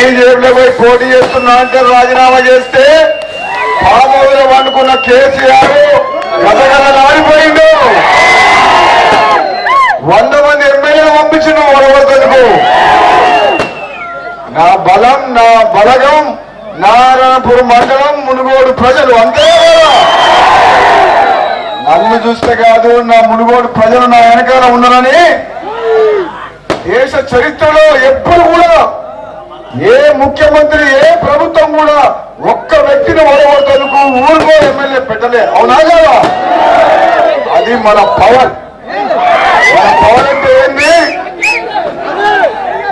బీజేపీలో పోయి పోటీ చేస్తున్నా అంటే రాజీనామా చేస్తే పామోదర వండుకున్న కేసీఆర్ గదగదలాడిపోయిండు వంద మంది ఎమ్మెల్యేలు పంపించిన వడవద్దకు నా బలం నా బలగం నారాయణపురం మండలం మునుగోడు ప్రజలు అంతే నన్ను చూస్తే కాదు నా మునుగోడు ప్రజలు నా వెనకాల ఉన్నారని దేశ చరిత్రలో ఎప్పుడు కూడా ఏ ముఖ్యమంత్రి ఏ ప్రభుత్వం కూడా ఒక్క వ్యక్తిని ఓడగొట్టేందుకు ఊరికో ఎమ్మెల్యే పెట్టలే. అవునా కదా? అది మన పవర్ మన పవర్ అంటే ఏంటి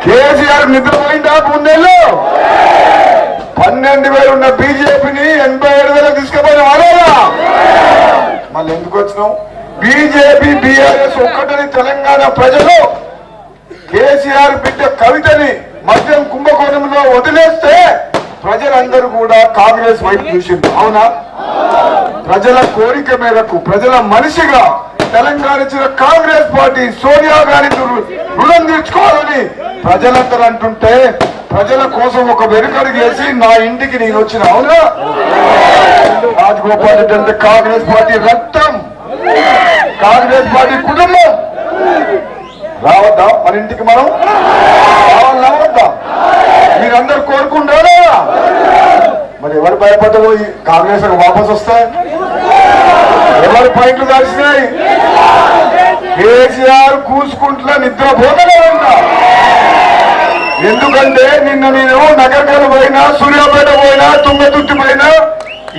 కేసీఆర్ నిద్రపోయిందా మూడేళ్ళు పన్నెండు వేలు ఉన్న బీజేపీని ఎనభై ఏడు వేలకు తీసుకుపోయిన వాళ్ళేనా మళ్ళీ ఎందుకు వచ్చినాం బీజేపీ బీఆర్ఎస్ ఒక్కటని తెలంగాణ ప్రజలు కేసీఆర్ బిడ్డ కవితని వదిలేస్తే ప్రజలందరూ కూడా కాంగ్రెస్ వైపు చూసింది అవునా? ప్రజల కోరిక మేరకు ప్రజల మనిషిగా తెలంగాణ ఇచ్చిన కాంగ్రెస్ పార్టీ సోనియా గాంధీ రుణం తీర్చుకోవాలని ప్రజలందరూ అంటుంటే ప్రజల కోసం ఒక వెనుకడు చేసి నా ఇంటికి నేను వచ్చిన అవునా? రాజగోపాల్ రెడ్డి అంటే కాంగ్రెస్ పార్టీ రక్తం. కాంగ్రెస్ పార్టీ కుటుంబం. రావద్దా? మన ఇంటికి మనం? రావాలి? రావద్దా? మీరందరూ కోరుకుంటారా? మరి ఎవరు భయపడ్డలో కాంగ్రెస్ వాపస్ వస్తాయి? ఎవరు పైట్లు దాచినాయి? కేసీఆర్ కూసుకుంటున్న నిద్ర ఎందుకంటే నిన్న నేను నగరకల్ పోయినా సూర్యాపేట పోయినా తుంగతుర్తి పోయినా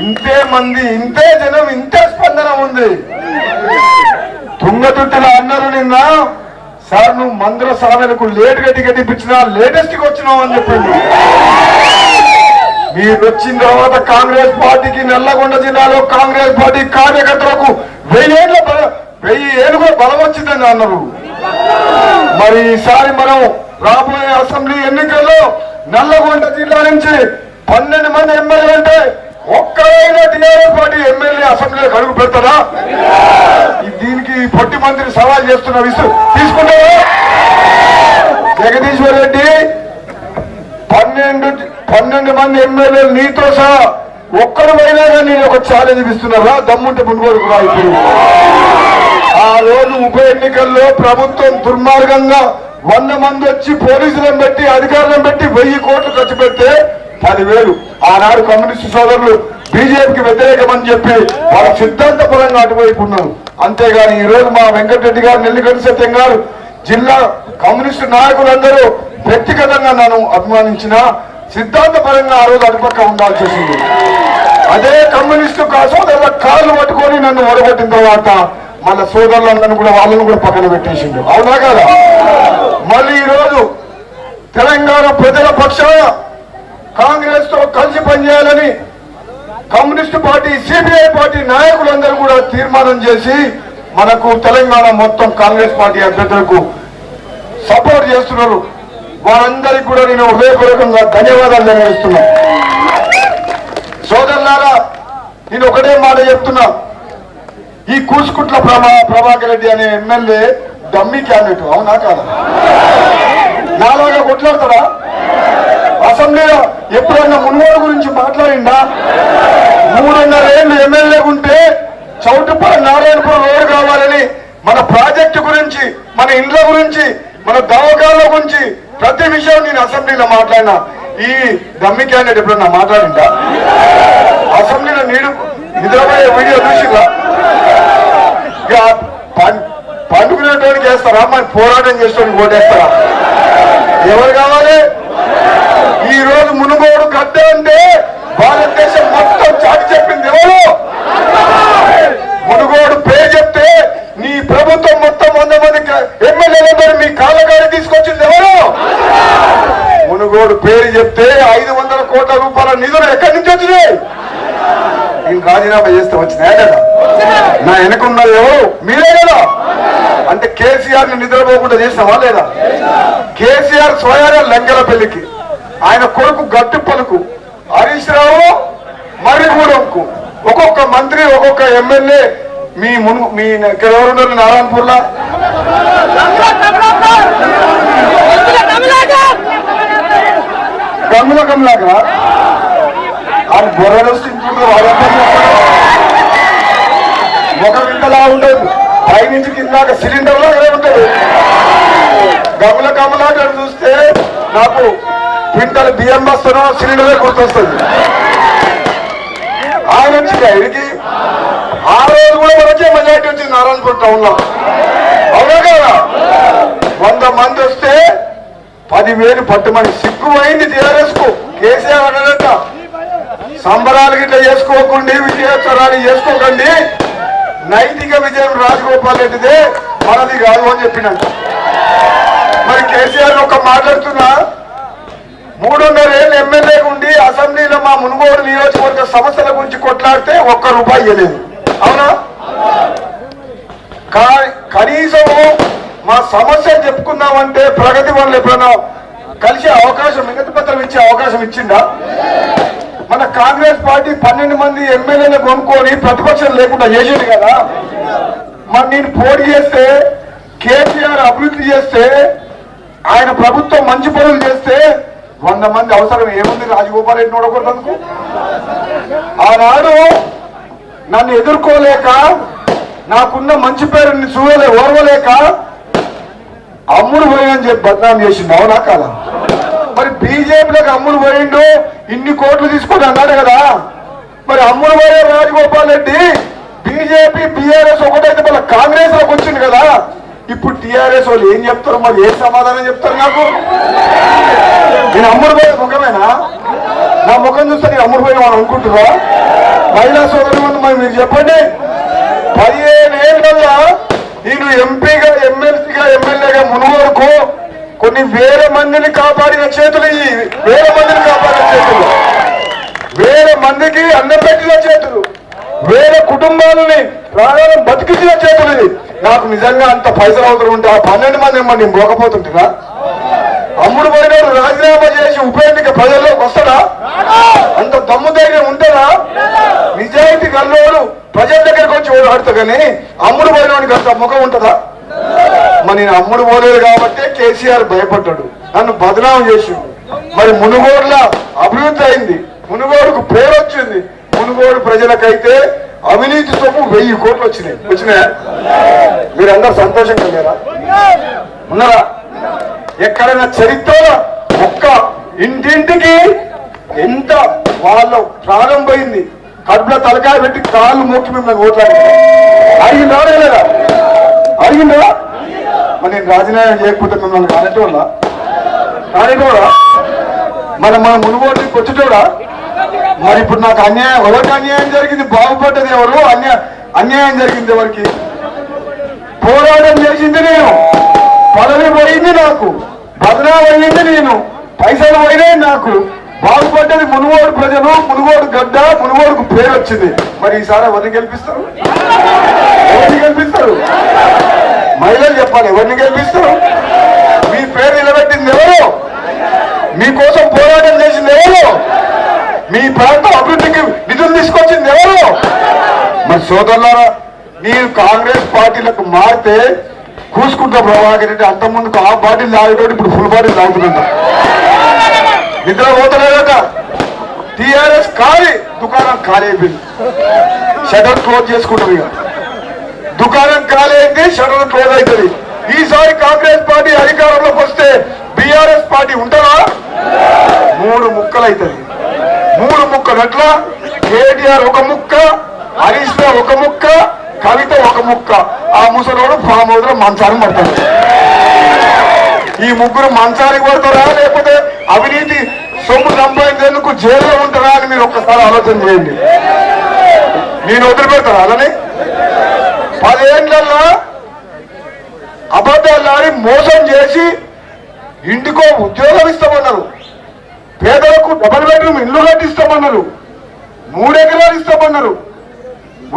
ఇంతే మంది ఇంతే జనం ఇంతే స్పందన ఉంది. తుంగతుర్తిలో అన్నారు నిన్న సార్ నువ్వు మందుల సాధనకు లేట్గా టికెట్ ఇప్పించినా లేటెస్ట్కి వచ్చినావు అని చెప్పింది. మీరు వచ్చిన తర్వాత కాంగ్రెస్ పార్టీకి నల్లగొండ జిల్లాలో కాంగ్రెస్ పార్టీ కార్యకర్తలకు వెయ్యేళ్ళ బల- వెయ్యి ఏళ్ళుగా బలం వచ్చిందని అన్నారు. మరి ఈసారి మనం రాబోయే అసెంబ్లీ ఎన్నికల్లో నల్లగొండ జిల్లా నుంచి పన్నెండు మంది ఎమ్మెల్యే అంటే ఒక్కరైనా టీఆర్ఎస్ పార్టీ ఎమ్మెల్యే అసెంబ్లీలో అడుగు పెడతారా? దీనికి పొట్టి మంత్రి సవాల్ చేస్తున్న విసు తీసుకుంటారు జగదీశ్వర్ రెడ్డి పన్నెండు పన్నెండు మంది ఎమ్మెల్యేలు నీతో సహా ఒక్కరు పోయినా కానీ ఒక ఛాలెంజ్ ఇస్తున్నారా దమ్ముంటే మున్గోడుకు రా ఇప్పుడు. ఆ రోజు ఉప ఎన్నికల్లో ప్రభుత్వం దుర్మార్గంగా వంద మంది వచ్చి పోలీసులను పెట్టి అధికారులను పెట్టి వెయ్యి కోట్లు ఖర్చు పెడితే పదివేలు. ఆనాడు కమ్యూనిస్టు సోదరులు బీజేపీకి వ్యతిరేకమని చెప్పి వాళ్ళ సిద్ధాంతపరంగా అటువైపు ఉన్నారు. అంతేగాని ఈ రోజు మా వెంకటరెడ్డి గారు నెల్లిగడ్డ సత్యం గారు జిల్లా కమ్యూనిస్టు నాయకులందరూ వ్యక్తిగతంగా నన్ను అభిమానించిన సిద్ధాంతపరంగా ఆ రోజు అటుపక్క ఉండాల్సి వచ్చింది. అదే కమ్యూనిస్టు సోదరుల కాళ్ళు పట్టుకొని నన్ను ఓడగొట్టిన తర్వాత మన సోదరులందరూ కూడా వాళ్ళను కూడా పక్కన పెట్టేసిండు. అవునా కదా? మళ్ళీ ఈ రోజు తెలంగాణ ప్రజల పక్షాన కాంగ్రెస్తో కలిసి పనిచేయాలని కమ్యూనిస్టు పార్టీ సిపిఐ పార్టీ నాయకులందరూ కూడా తీర్మానం చేసి మనకు తెలంగాణ మొత్తం కాంగ్రెస్ పార్టీ అభ్యర్థులకు సపోర్ట్ చేస్తున్నారు. వారందరికీ కూడా నేను హృదయపూర్వకంగా ధన్యవాదాలు తెలియజేస్తున్నా. సోదరులారా నేను ఒకటే మాట చెప్తున్నా. ఈ కూసుకుట్ల ప్రభా ప్రభాకర్ రెడ్డి అనే ఎమ్మెల్యే డమ్మీ క్యాండిడేట్ అవునా కాదా? నాలాగా కొట్లాడతారా అసెంబ్లీలో ఎప్పుడన్నా మున్గోడు గురించి మాట్లాడిందా మూడున్నర ఏళ్ళు ఎమ్మెల్యే ఉంటే చౌటుపల్లి నారాయణపురం రోడ్డు కావాలని మన ప్రాజెక్టు గురించి మన ఇండ్ల గురించి మన దవాఖాల గురించి ప్రతి విషయం నేను అసెంబ్లీలో మాట్లాడినా. ఈ డమ్మి క్యాండిడేట్ ఎప్పుడన్నా మాట్లాడిందా అసెంబ్లీలో నీడు నిద్రపోయే వీడియో చూసిందా ఇక పం- పండుకునేటోడికి వేస్తారా? మరి పోరాటం చేసేటోడికి ఓటేస్తారా? ఎవరు కావాలి? ఈ రోజు మునుగోడు గడ్డ అంటే భారతదేశం మొత్తం చాటి చెప్పింది ఎవరు? మునుగోడు పేరు చెప్తే నీ ప్రభుత్వం మొత్తం వంద మంది ఎమ్మెల్యేలందరూ మీ కాళ్ళగాడి తీసుకొచ్చింది ఎవరు? మునుగోడు పేరు చెప్తే ఐదు వందల కోట్ల రూపాయల నిధులు ఎక్కడి నుంచి వచ్చినాయి? నేను రాజీనామా చేస్తే వచ్చినాయా కదా నా వెనకున్నది ఎవరు? మీరే కదా. అంటే కేసీఆర్ని నిద్రపోకుండా చేసినావా లేదా? కేసీఆర్ స్వయాన లెంగల పెళ్ళికి. ఆయన కొడుకు గట్టి పలుకు హరీష్ రావు మర్రిగూడెంకు. ఒక్కొక్క మంత్రి ఒక్కొక్క ఎమ్మెల్యే మీ మును మీ ఇక్కడ ఎవరున్నారు నారాయణపూర్లో ఇక గంగుల గమ్లాగా ఆయన బొర్రలు వస్తుంటుంటారు వాళ్ళంతా ముఖం ఉండదు. పైనుంచి కిందాక సిలిండర్ లాగానే ఉంటుంది గమల గమలాగా చూస్తే నాకు క్వింటల్ బియ్యం బస్తాను సిలిండరే గుర్తొస్తుంది ఆయన వచ్చింది ఆయనకి ఆ రోజు కూడా మనకే మెజార్టీ వచ్చింది నారాయణపూర్ టౌన్లో. అవునా కదా? వంద మంది వస్తే పదివేలు పట్టుమని సిగ్గుమైంది టీఆర్ఎస్కు. కేసీఆర్ అడగట సంబరాలు గిట్ల చేసుకోకండి విజయోత్సవాలు చేసుకోకండి. నైతిక విజయం రాజగోపాల్ రెడ్డిదే మనది కాదు అని చెప్పినట్టు మరి కేసీఆర్ ఒక మాట్లాడుతున్నా మూడున్నర ఏళ్ళు ఎమ్మెల్యే ఉండి అసెంబ్లీలో మా మునుగోడు నియోజకవర్గ సమస్యల గురించి కొట్లాడితే ఒక్క రూపాయి ఇవ్వలేదు అవునా? కా- కనీసము మా సమస్య చెప్పుకుందామంటే ప్రగతి వల్ల ఎప్పుడన్నా కలిసే అవకాశం మిగతా పత్రం ఇచ్చే అవకాశం ఇచ్చిందా? మన కాంగ్రెస్ పార్టీ పన్నెండు మంది ఎమ్మెల్యేలు కొనుక్కొని ప్రతిపక్షం లేకుండా చేసింది కదా. మరి నేను పోటీ చేస్తే కేసీఆర్ అభివృద్ధి చేస్తే ఆయన ప్రభుత్వం మంచి పనులు చేస్తే వంద మంది అవసరం ఏముంది రాజగోపాల్ రెడ్డి నోడకూడదు ఆనాడు నన్ను ఎదుర్కోలేక నాకున్న మంచి పేరుని చూడలే ఓర్వలేక అమ్ముడు పోయినని చెప్పి బద్నాం చేసింది అవునా కాదా? మరి బీజేపీలకు అమ్ముడు పోయిండు ఇన్ని కోట్లు తీసుకొని అన్నాడు కదా? మరి అమ్ముడు పోయే రాజగోపాల్ రెడ్డి బీజేపీ బీఆర్ఎస్ ఒకటైతే మళ్ళీ కాంగ్రెస్లోకి వచ్చింది కదా? ఇప్పుడు టీఆర్ఎస్ వాళ్ళు ఏం చెప్తారు మరి ఏం సమాధానం చెప్తారు నాకు? నేను అమ్ముడుపోయే ముఖమేనా? నా ముఖం చూస్తే నేను అమ్ముడు పోయిన అనుకుంటున్నా? మహిళా సోదరులు మరి మీరు చెప్పండి. పదిహేను ఏళ్ళల్లో నేను ఎంపీగా ఎమ్మెల్సీగా ఎమ్మెల్యేగా మునువరకు కొన్ని వేల మందిని కాపాడిన చేతులు ఇవి వేల మందిని కాపాడిన చేతులు. వేల మందికి అన్నం పెట్టిన చేతులు. వేల కుటుంబాలని ప్రాణాలను బతికించిన చేతులు ఇది నాకు నిజంగా అంత పైసలు అవసరం ఉంటే ఆ పన్నెండు మంది ఏమన్నా నేను పోకపోతుంటున్నా అమ్ముడు పోయినోడు రాజీనామా చేసి ఉప ఎన్నిక ప్రజల్లోకి వస్తాడా? అంత దమ్ము ధైర్యం ఉంటారా నిజాయితీ గల్లోడు ప్రజల దగ్గరకు వచ్చి ఓడాడుతా కానీ అమ్ముడు పోయినోడికి అంత ముఖం ఉంటుందా? మరి నేను అమ్ముడు పోలేదు కాబట్టి కేసీఆర్ భయపడ్డాడు. నన్ను బదనామం చేసి మరి మునుగోడుల అభివృద్ధి అయింది. మునుగోడుకు పేరు వచ్చింది మునుగోడు ప్రజలకైతే అవినీతి సొమ్ము వెయ్యి కోట్లు వచ్చినాయి. వచ్చినాయా? మీరందరూ సంతోషంగా లేరా ఉన్నారా? ఎక్కడైనా చరిత్ర ఒక్క ఇంటింటికి ఎంత వాళ్ళ ప్రాణం పోయింది కడుపులో తలకాయ పెట్టి కాళ్ళు మొక్కి మిమ్మల్ని ఓట్లాడి అడిగిందా లేదా అడిగిందా? మరి నేను రాజీనామా చేయకపోతే మిమ్మల్ని కానటోళ్ళ? కానటోడా మరి మన మునుగోటికి వచ్చేటోడా? మరి ఇప్పుడు నాకు అన్యాయం ఎవరికి అన్యాయం జరిగింది? బాగుపడ్డది ఎవరు? అన్యాయం అన్యాయం జరిగింది ఎవరికి? పోరాటం చేసింది నేను. పదవి పోయింది నాకు. బదనా పోయింది నేను. పైసలు పోయినాయి నాకు. బాగుపడ్డది మునుగోడు ప్రజలు మునుగోడు గడ్డ మునుగోడుకు పేరు వచ్చింది. మరి ఈసారి ఎవరిని గెలిపిస్తారు? ఎవరిని గెలిపిస్తారు? మహిళలు చెప్పాలి ఎవరిని గెలిపిస్తారు? మీ పేరు నిలబెట్టింది ఎవరు? మీకోసం పోరాటం చేసింది ఎవరు? మీ ప్రాంతం అభివృద్ధికి నిధులు తీసుకొచ్చింది ఎవరు? మరి సోదరులారా మీరు కాంగ్రెస్ పార్టీలకు మారితే కూసుకుంటా ప్రభాకర్ రెడ్డి అంత ఆ బాటిల్ తాగేటోడు ఇప్పుడు ఫుల్ బాటిల్ తాగుతుందంట నిద్ర పోతలేదట టీఆర్ఎస్ ఖాళీ దుకాణం ఖాళీ అయిపోయింది. షటర్ క్లోజ్ చేసుకుంటారు ఇక. దుకాణం ఖాళీ అయింది షటర్ క్లోజ్ అవుతుంది. ఈసారి కాంగ్రెస్ పార్టీ అధికారంలోకి వస్తే బీఆర్ఎస్ పార్టీ ఉంటుందా? మూడు ముక్కలు అవుతుంది మూడు ముక్కలు అట్లా కేటీఆర్ ఒక ముక్క హరీష్ ఒక ముక్క కవిత ఒక ముక్క. ఆ ముసలోడు ఫామ్ హౌస్లో మంచానికి పడతాడు. ఈ ముగ్గురు మంచానికి పడతారా? లేకపోతే అవినీతి సొమ్ము సంపాదించేందుకు జైల్లో ఉంటారా అని మీరు ఒక్కసారి ఆలోచన చేయండి. నేను వదిలిపెడతాను అలానే? పదేళ్ళలో అబద్ధాలు ఆడి మోసం చేసి ఇంటికో ఉద్యోగం ఇస్తామన్నారు. పేదలకు డబుల్ బెడ్రూమ్ ఇల్లు కట్టిస్తామన్నారు. మూడెకరాలు ఇస్తామన్నారు.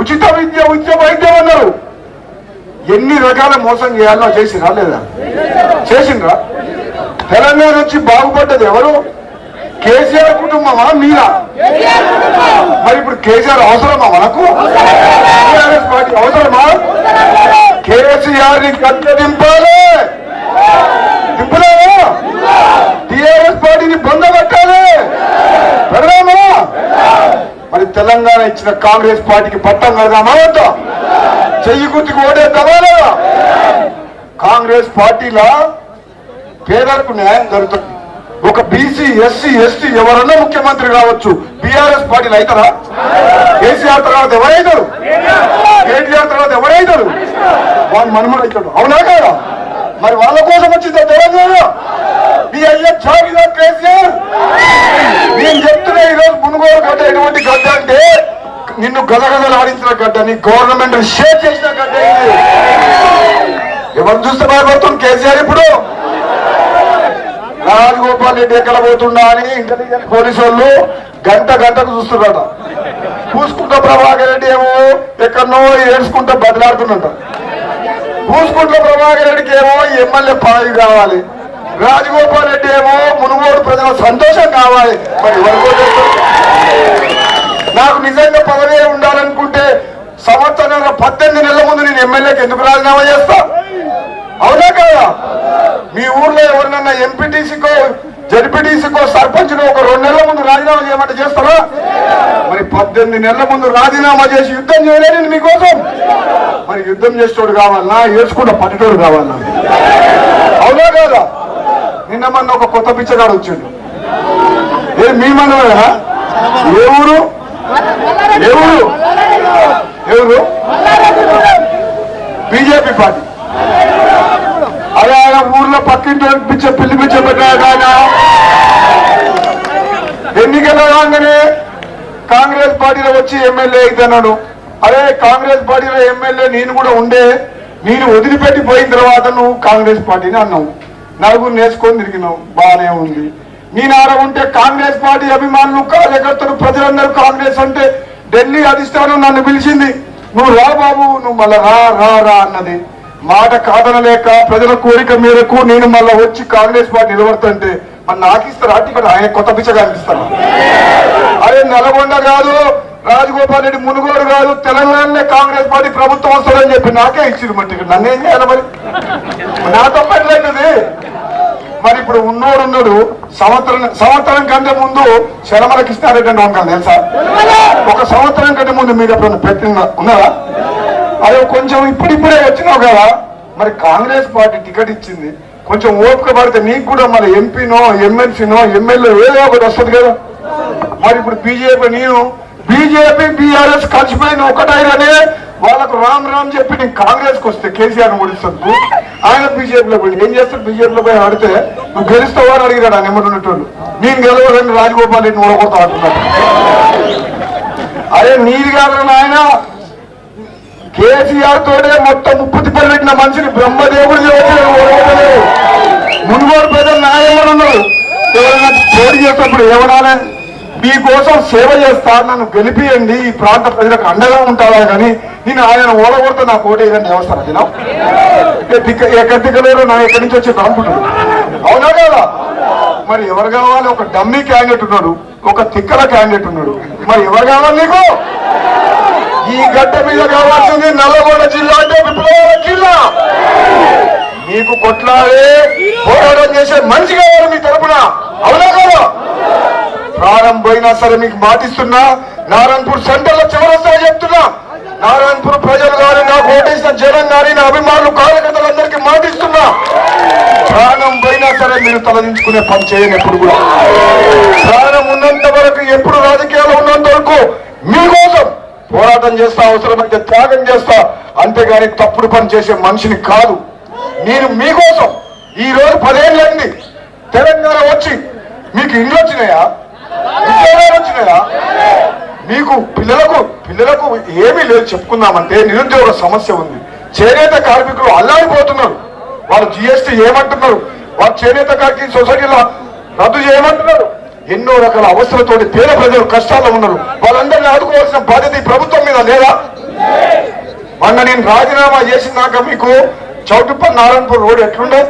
ఉచిత విద్య ఉచిత వైద్యం అన్నారు. ఎన్ని రకాల మోసం చేయాలో చేసినా లేదా? చేసిండ్రా? తెలంగాణ నుంచి బాగుపడ్డది ఎవరు? కేసీఆర్ కుటుంబమా మీరా? మరి ఇప్పుడు కేసీఆర్ అవసరమా మనకు? టీఆర్ఎస్ పార్టీ అవసరమా? కేసీఆర్ని కట్ట దింపాలి. దింపలేదా? టిఆర్ఎస్ పార్టీని బొందబట్టాలి పెడదామా? మరి తెలంగాణ ఇచ్చిన కాంగ్రెస్ పార్టీకి పట్టం కడదామా చెయ్యి గుర్తుకు ఓడేద్దామా కాంగ్రెస్ పార్టీలా పేదలకు న్యాయం జరుగుతుంది. ఒక బీసీ ఎస్సీ ఎస్టీ ఎవరన్నా ముఖ్యమంత్రి కావచ్చు బీఆర్ఎస్ పార్టీలు అవుతారా? కేసీఆర్ తర్వాత ఎవరైతారు? కేటీఆర్ తర్వాత ఎవరైతారు? వాళ్ళు వాడు అవుతాడు. అవునా కదా? మరి వాళ్ళ కోసం వచ్చిందా తెలంగాణ. మీ అయ్యే జాబితా కేసీఆర్. నేను చెప్తున్నా ఈరోజు మునుగోలు గడ్డ ఎటువంటి గడ్డ అంటే నిన్ను గదగదలాడించిన గడ్డ నీ గవర్నమెంట్ షేర్ చేసిన గడ్డ ఇది. ఎవరు చూస్తే భయపడుతుంది? కేసీఆర్ ఇప్పుడు. రాజగోపాల్ రెడ్డి ఎక్కడ పోతుండా అని ఇంటెలిజెన్స్ పోలీసు వాళ్ళు గంట గంటకు చూస్తున్నారట. చూసుకుంటా ప్రభాకర్ రెడ్డి ఏమో ఎక్కడనో ఏడ్చుకుంటా బదిలాడుతున్నట పూసుకుంట్ల ప్రభాకర్ రెడ్డికి ఏమో ఎమ్మెల్యే పదవి కావాలి. రాజగోపాల్ రెడ్డి ఏమో మునుగోడు ప్రజల సంతోషం కావాలి. మరి నాకు నిజంగా పదవి ఉండాలనుకుంటే సంవత్సరం పద్దెనిమిది నెలల ముందు నేను ఎమ్మెల్యేకి ఎందుకు రాజీనామా చేస్తా? అవునా కదా? మీ ఊర్లో ఎవరినన్నా ఎంపీటీసీకో జడ్పీటీసీకో సర్పంచ్కో ఒక రెండు నెలల ముందు రాజీనామా చేయమంటే చేస్తారా? మరి పద్దెనిమిది నెలల ముందు రాజీనామా చేసి యుద్ధం చేయలే నేను మీకోసం. మరి యుద్ధం చేసేటోడు కావాలన్నా ఏడ్చుకుంటా పట్టేటోడు కావాలన్నా అవునా కదా? నిన్న మొన్న ఒక కొత్త పిచ్చగాడు వచ్చిండు. ఏ మీ ఊరు? ఏ ఊరు? ఎవరు బీజేపీ పార్టీ. ఊర్లో పక్కింటి పిచ్చ పిల్లి పిచ్చ పెట్టాడు ఎన్నికలు రాగానే కాంగ్రెస్ పార్టీలో వచ్చి ఎమ్మెల్యే అవుతున్నాడు అరే కాంగ్రెస్ పార్టీలో ఎమ్మెల్యే నేను కూడా ఉండే నేను వదిలిపెట్టి పోయిన తర్వాత నువ్వు కాంగ్రెస్ పార్టీని అన్నావు. నలుగురు నేర్చుకొని తిరిగినావు బాగానే ఉంది. నేను ఆడ ఉంటే కాంగ్రెస్ పార్టీ అభిమానులు కార్యకర్తలు ప్రజలందరూ కాంగ్రెస్ అంటే ఢిల్లీ అధిష్టానం నన్ను పిలిచింది. నువ్వు రా బాబు నువ్వు మళ్ళా రా రా రా అన్నది. మాట కాదనలేక ప్రజల కోరిక మేరకు నేను మళ్ళీ వచ్చి కాంగ్రెస్ పార్టీ నిలబడుతుంటే మరి నాకు ఇస్తారు టికెట్ ఆయన కొత్త పిచ్చగా అనిపిస్తాను. అదే నల్గొండ కాదు రాజగోపాల్ రెడ్డి మునుగోడు కాదు తెలంగాణలో కాంగ్రెస్ పార్టీ ప్రభుత్వం వస్తుందని చెప్పి నాకే ఇచ్చింది మరి టికెట్. నన్నేం చేయాలి మరి? నా తప్పట్లేదు మరి ఇప్పుడు ఉన్నోడు ఉన్నాడు సంవత్సరం సంవత్సరం కంటే ముందు శరమల కృష్ణారెడ్డి అంటే ఉంటాను తెలుసా? ఒక సంవత్సరం కంటే ముందు మీరు ఎప్పుడన్నా పెట్టిన ఉన్నారా? అదే కొంచెం ఇప్పుడిప్పుడే వచ్చినావు కదా. మరి కాంగ్రెస్ పార్టీ టికెట్ ఇచ్చింది. కొంచెం ఓపిక పడితే నీకు కూడా మరి ఎంపీనో ఎమ్మెల్సీనో ఎమ్మెల్యే ఏదో ఒకటి వస్తుంది కదా. మరి ఇప్పుడు బీజేపీ నేను బీజేపీ బీఆర్ఎస్ కలిసిపోయిన ఒకటైననే వాళ్ళకు రామ్ రామ్ చెప్పి నేను కాంగ్రెస్కు వస్తే కేసీఆర్ ముడిస్తుంది ఆయన బీజేపీలో పోయి ఏం చేస్తాడు? బీజేపీలో పోయి ఆడితే నువ్వు గెలుస్తావా అని అడిగాడు ఆ ఉన్నటువంటి నేను గెలవాలని రాజగోపాల్ రెడ్డి ఓడగొడతా అంటున్నాడు. అరే నీది కాదు నాయన. కేసీఆర్ తోటే మొత్తం ముప్పు తిప్పలు పెట్టిన మనిషిని బ్రహ్మదేవుడు ఓడగొట్టలేదు. మునుగోడు ప్రజలు నాయకుడు ఉన్నారు ఎవరైనా పోటీ చేసినప్పుడు ఏమనాలే? మీకోసం సేవ చేస్తా నన్ను గెలిపియండి ఈ ప్రాంత ప్రజలకు అండగా ఉంటారా కానీ నేను ఆయన ఓడగొడితే నాకు ఓటు వేయదని వ్యవస్థ దినం ఎక్కడి దిగలేరు నా ఎక్కడి నుంచి వచ్చి అనుకుంటున్నాను అవునా కదా? మరి ఎవరు కావాలి? ఒక డమ్మీ క్యాండిడేట్ ఉన్నాడు ఒక తిక్కల క్యాండిడేట్ ఉన్నాడు. మరి ఎవరు కావాలి నీకు? ఈ గడ్డ మీద కావాల్సింది నల్లగొండ జిల్లా అంటే విప్లవాల జిల్లా. నీకు కొట్లాడే పోరాటం చేసే మనిషి కావాలి మీ తరపున. అవునా కదా? ప్రాణం పోయినా సరే మీకు మాటిస్తున్నా. నారాయణపూర్ సెంటర్లో చివరొస్తా చెప్తున్నా. నారాయణపూర్ ప్రజలు కానీ నాకు ఓటేసిన జగన్ కానీ నా అభిమానులు కార్యకర్తలందరికీ మాటిస్తున్నా. ప్రాణం పోయినా సరే మీరు తలదించుకునే పని చేయని ఎప్పుడు కూడా. ప్రాణం ఉన్నంత వరకు ఎప్పుడు రాజకీయాలు ఉన్నంత వరకు మీకోసం పోరాటం చేస్తా అవసరమైతే త్యాగం చేస్తా అంతేగాని తప్పుడు పని చేసే మనిషిని కాదు. నేను మీకోసం ఈ రోజు పదేళ్ళైంది తెలంగాణ వచ్చి మీకు ఇండ్లు వచ్చినాయా? ఉద్యోగాలు వచ్చినాయా? మీకు పిల్లలకు పిల్లలకు ఏమీ లేదు చెప్పుకుందామంటే నిరుద్యోగ సమస్య ఉంది. చేనేత కార్మికులు అల్లాడిపోతున్నారు. వాళ్ళు జిఎస్టీ ఏమంటున్నారు? వాళ్ళు చేనేత కార్మిక సొసైటీలో రద్దు చేయమంటున్నారు. ఎన్నో రకాల అవసరంతో పేద ప్రజలు కష్టాల్లో ఉన్నారు. వాళ్ళందరినీ ఆదుకోవాల్సిన బాధ్యత ఈ ప్రభుత్వం మీద లేదా? మొన్న నేను రాజీనామా చేసినాక మీకు చౌటుప్ప నారాయణపూర్ రోడ్ ఎట్లుండే?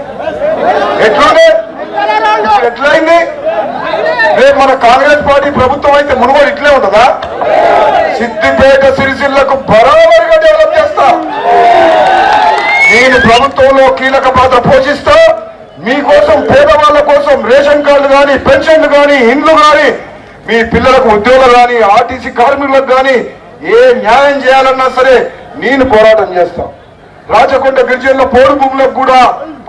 ఎట్లుండే? ఎట్లయింది? రేపు మన కాంగ్రెస్ పార్టీ ప్రభుత్వం అయితే మునుగోడు ఇట్లే ఉంటుందా? సిద్దిపేట సిరిసిల్లకు బరాబరిగా డెవలప్ చేస్తా. నేను ప్రభుత్వంలో కీలక పాత్ర పోషిస్తా. మీకోసం పేదవాళ్ళ కోసం రేషన్ కార్డులు కానీ పెన్షన్లు కానీ ఇండ్లు కానీ మీ పిల్లలకు ఉద్యోగాలు కానీ ఆర్టీసీ కార్మికులకు కానీ ఏ న్యాయం చేయాలన్నా సరే నేను పోరాటం చేస్తాను రాచకొండ గిరిజనుల పోడు భూములకు కూడా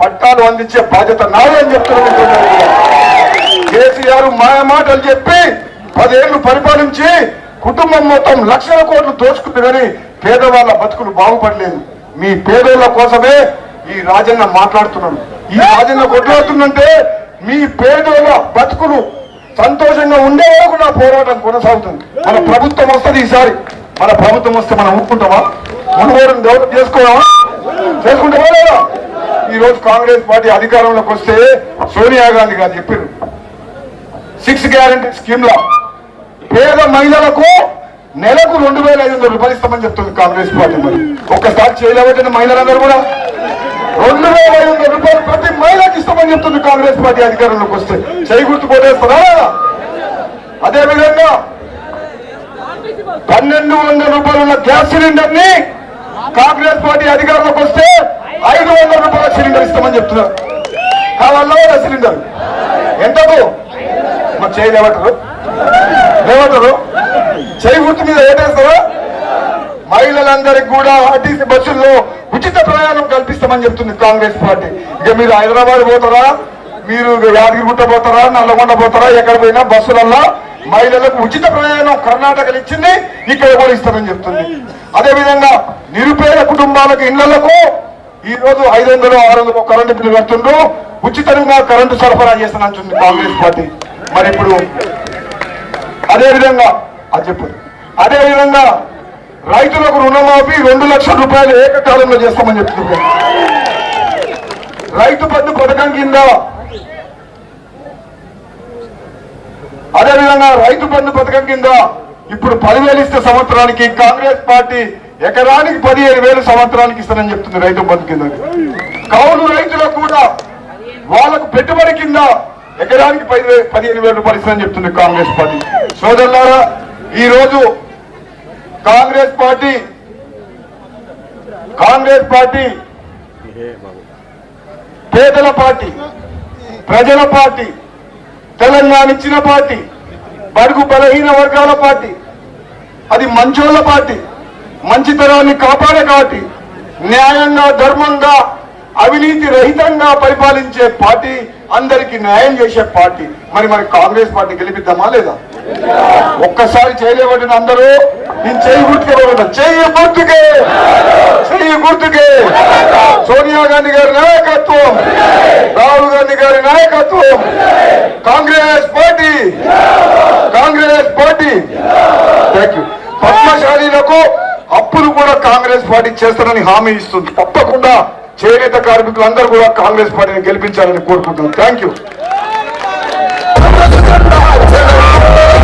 పట్టాలు అందించే బాధ్యత నాదే అని చెప్తున్నాను. కేసీఆర్ మాయ మాటలు చెప్పి పదేళ్ళు పరిపాలించి కుటుంబం మొత్తం లక్షల కోట్లు దోచుకుంది కానీ పేదవాళ్ళ బతుకులు బాగుపడలేదు. మీ పేదోళ్ళ కోసమే ఈ రాజన్న మాట్లాడుతున్నాడు. ఈ రాజన్న కొట్లాడుతుందంటే మీ పేదోళ్ళ బతుకులు సంతోషంగా ఉండే వరకు నా పోరాటం కొనసాగుతుంది. మన ప్రభుత్వం వస్తుంది ఈసారి. మన ప్రభుత్వం వస్తే మనం ఒప్పుకుంటామా మనవరం డెవలప్ చేసుకోవాలా? చేసుకుంటామా లేదా? ఈ రోజు కాంగ్రెస్ పార్టీ అధికారంలోకి వస్తే సోనియా గాంధీ గారు చెప్పారు. సిక్స్ గ్యారంటీ స్కీమ్లా పేద మహిళలకు నెలకు రెండు వేల ఐదు వందల రూపాయలు ఇస్తామని చెప్తుంది కాంగ్రెస్ పార్టీ మరి. ఒక్కసారి చేయలేబట్టిన మహిళలందరూ కూడా రెండు వేల ఐదు వందల రూపాయలు ప్రతి మహిళకి ఇస్తామని చెప్తుంది కాంగ్రెస్ పార్టీ అధికారంలోకి వస్తే. చేయి గుర్తు పోటేస్తారా అదే విధంగా పన్నెండు వందల రూపాయలు ఉన్న గ్యాస్ సిలిండర్ని కాంగ్రెస్ పార్టీ అధికారంలోకి వస్తే ఐదు వందల రూపాయల సిలిండర్ ఇస్తామని చెప్తున్నారు. కావాలా సిలిండర్? ఎంతకు మరి చేయి లేవటారు? లేవటారు? చేయి గుర్తు మీద ఏటేస్తారా? మహిళలందరికీ కూడా ఆర్టీసీ బస్సుల్లో ఉచిత ప్రయాణం కల్పిస్తామని చెప్తుంది కాంగ్రెస్ పార్టీ. ఇక మీరు హైదరాబాద్ పోతారా? మీరు యాదగిరిగుట్ట పోతారా? నల్లగొండ పోతారా? ఎక్కడ పోయినా బస్సులల్లో మహిళలకు ఉచిత ప్రయాణం కర్ణాటకలు ఇచ్చింది ఇక్కడ కూడా ఇస్తారని చెప్తుంది. అదే విధంగా నిరుపేద కుటుంబాలకు ఇళ్ళకు ఈ రోజు ఐదు వందలు ఆరు వందలు కరెంటు బిల్లు కడుతుండ్రు. ఉచితంగా కరెంటు సరఫరా చేస్తానంటుంది కాంగ్రెస్ పార్టీ. మరి ఇప్పుడు అదే విధంగా అది చెప్పు. అదే విధంగా రైతులకు రుణమాఫీ రెండు లక్షల రూపాయలు ఏకకాలంలో చేస్తామని చెప్తున్నారు. రైతు బంధు పథకం కింద అదేవిధంగా రైతు బంధు పథకం కింద ఇప్పుడు పదివేలు ఇస్తే సంవత్సరానికి కాంగ్రెస్ పార్టీ ఎకరానికి పదిహేను వేలు సంవత్సరానికి ఇస్తానని చెప్తుంది రైతు బంధు కింద. కౌలు రైతులకు కూడా వాళ్ళకు పెట్టుబడి కింద ఎకరానికి పది పదిహేను వేల రూపాయలు ఇస్తానని చెప్తుంది కాంగ్రెస్ పార్టీ. సోదరులారా ఈ రోజు కాంగ్రెస్ పార్టీ. కాంగ్రెస్ పార్టీ. పేదల పార్టీ. ప్రజల పార్టీ. తెలంగాణ ఇచ్చిన పార్టీ. బడుగు బలహీన వర్గాల పార్టీ. అది మంచోళ్ళ పార్టీ. మంచితనాన్ని కాపాడే కాబట్టి న్యాయంగా ధర్మంగా అవినీతి రహితంగా పరిపాలించే పార్టీ అందరికి న్యాయం చేసే పార్టీ. మరి మరి కాంగ్రెస్ పార్టీ గెలిపిద్దామా లేదా? ఒక్కసారి చేయలేబట్టిన అందరూ? నేను చేయి గుర్తుకే చెయ్యి గుర్తుకే. చెయ్యి గుర్తుకే. సోనియా గాంధీ గారి నాయకత్వం. రాహుల్ గాంధీ గారి నాయకత్వం. Congress party. Congress party. Thank you పద్మశాలీలకు అప్పులు కూడా కాంగ్రెస్ పార్టీ చేస్తారని హామీ ఇస్తుంది. తప్పకుండా చేనేత కార్మికులందరూ కూడా కాంగ్రెస్ పార్టీని గెలిపించాలని కోరుకుంటున్నాను థ్యాంక్ యూ